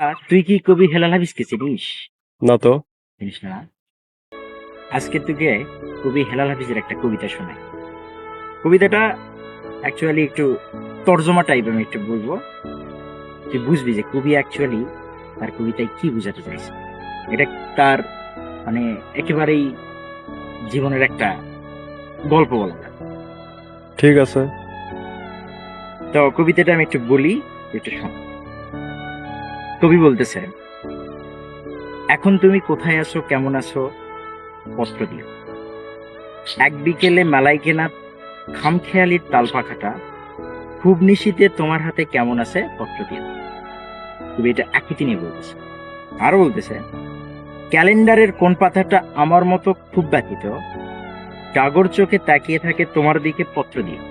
তুই কি কবি হেলাল হাফিজকে চিনিস? না তো। চিনিস না? আজকে তোকে কবি হেলাল হাফিজের একটা কবিতা শোনাই। কবিতাটা অ্যাকচুয়ালি একটু তর্জমা টাইপ আমি একটু বলব। তুই বুঝবি যে কবি অ্যাকচুয়ালি তার কবিতায় কি বোঝাতে চাইছে। এটা তার মানে একেবারেই জীবনের একটা গল্প বলা ঠিক আছে। তো কবিতাটা আমি একটু বলি একটু শোন। কবি বলতেছে, এখন তুমি কোথায় আছো, কেমন আছো? পত্র দিও এক বিকেলে মেলায় কেনা খামখেয়ালির তাল পাখাটা খুব নিশীতে তোমার হাতে কেমন আছে? পত্র দিও কবি এটা একই তিনি বলতেছে। আরও বলতেছে, ক্যালেন্ডারের কোন পাতাটা আমার মতো খুব ব্যথিত? টাগর চোখে তাকিয়ে থাকে তোমার দিকে পত্র দিও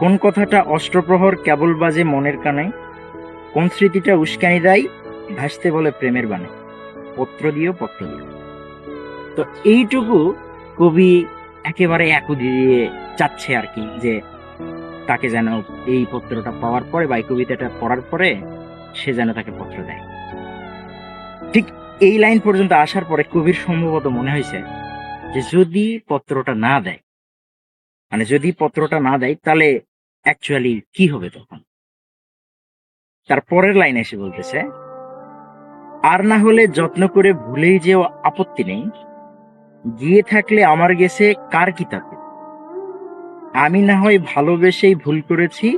কোন কথাটা অষ্টপ্রহর কেবল বাজে মনের কানে? কোন স্মৃতিটা উস্কানি দেয়? ভাসতে বলে প্রেমের বানে পত্র দিও পত্র দিও তো এইটুকু কবি একেবারে একু দিয়ে চাচ্ছে আর কি যে তাকে যেন এই পত্রটা পাওয়ার পরে বা এই কবিতাটা পড়ার পরে সে যেন তাকে পত্র দেয়। ঠিক এই লাইন পর্যন্ত আসার পরে কবির সম্ভবত মনে হয়েছে যে যদি পত্রটা না দেয় মানে যদি পত্রটা না দেয়, তাহলে অ্যাকচুয়ালি কি হবে তখন? তার পরের লাইন এসে বলতেছে, আর না হলে যত্ন করে ভুলেই যে আপত্তি নেই। গিয়ে থাকলে আমার গেছে কার কি তাতে আমি না হয় ভালোবেসেই ভুল করেছি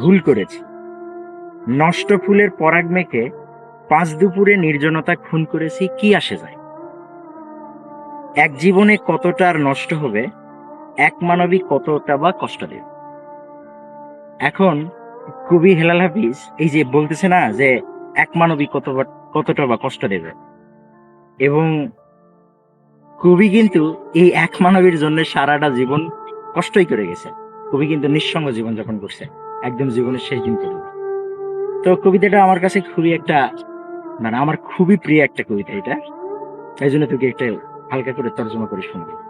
ভুল করেছি। নষ্ট ফুলের পরাগ মেখে পাঁচ দুপুরে নির্জনতা খুন করেছি, কি আসে যায়? এক জীবনে কতটা আর নষ্ট হবে, এক মানবিক কতটা বা কষ্ট দেবে? এখন কবি হেলাল হাফিজ, এই যে বলতেছে না যে এক মানবিক কত কতটা বা কষ্ট দেবে। এবং কবি কিন্তু এই এক মানবীর জন্য সারাটা জীবন কষ্টই করে গেছে। কবি কিন্তু নিঃসঙ্গ জীবন যাপন করছে, একদম জীবনের শেষ দিন পর্যন্ত। তো কবিতাটা আমার কাছে খুবই একটা মানে আমার খুবই প্রিয় একটা কবিতা এটা। এই জন্য তোকে একটা হালকা করে তর্জমা করে শুনব।